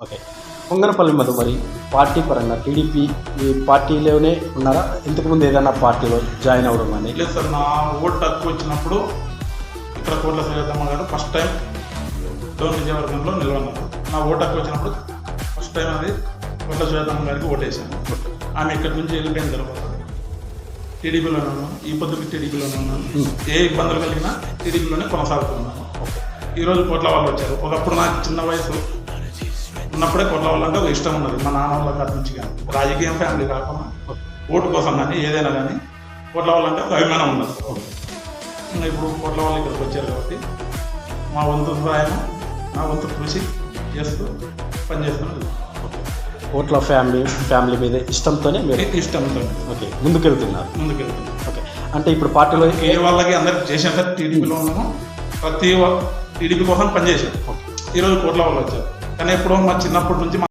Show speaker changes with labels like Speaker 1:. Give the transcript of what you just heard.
Speaker 1: Okay. పొంగనపల్లి Madhu మరి party పరంగా TDP ఈ పార్టీలోనే ఉన్నారా? ఇంతకుముందు ఏదైనా పార్టీలో జాయిన్ అవ్వడం కానీ?
Speaker 2: లేదు సార్ నా ఓటు తక్కువ వచ్చినప్పుడు ఇక్కడ కోట్ల శ్రీలతమ్మ గారు ఫస్ట్ టైం డోన్ నియోజకవర్గంలో నిలవన్నారు నా ఓటు తక్కువ వచ్చినప్పుడు ఫస్ట్ టైం అది కోట్ల శ్రీలతమ్మ గారికి ఓటేసాను ఆమె ఇక్కడి నుంచి వెళ్ళిపోయిన తర్వాత టీడీపీలోనే ఉన్నాను ఈ పొద్దుకి టీడీపీలోనే ఉన్నాను. ఏ ఇబ్బందులు కలిగినా టీడీపీలోనే కొనసాగుతున్నాను. ఈరోజు కోట్ల వాళ్ళు వచ్చారు. ఒకప్పుడు నాకు చిన్న వయసు ఉన్నప్పుడే కోట్ల వాళ్ళు అంటే ఒక ఇష్టం ఉన్నది. మా నాన్న వాళ్ళ కాదు నుంచి కానీ. రాజకీయం ఫ్యామిలీ కాకుండా ఓటు కోసం కానీ ఏదైనా కానీ కోట్ల వాళ్ళంటే ఒక అభిమానం ఉన్నది. ఇంకా ఇప్పుడు కోట్ల వాళ్ళు ఇక్కడికి వచ్చారు కాబట్టి మా వంతు సహాయం నా వంతు కృషి చేస్తూ పనిచేస్తున్నది.
Speaker 1: ఓట్ల ఫ్యామిలీ ఫ్యామిలీ మీద ఇష్టంతోనే మీరు
Speaker 2: ఇష్టంతో.
Speaker 1: ఓకే ముందుకెళ్తున్నారు.
Speaker 2: ముందుకెళ్తున్నాం
Speaker 1: ఓకే అంటే ఇప్పుడు పార్టీలో
Speaker 2: ఏ వాళ్ళకి అందరికి చేసాం సార్ టీడీపీలో ఉన్నాము ప్రతి టీడీపీ కోసం పనిచేసాం ఈరోజు కోట్ల వాళ్ళు వచ్చారు. కానీ ఎప్పుడో మా చిన్నప్పటి నుంచి మా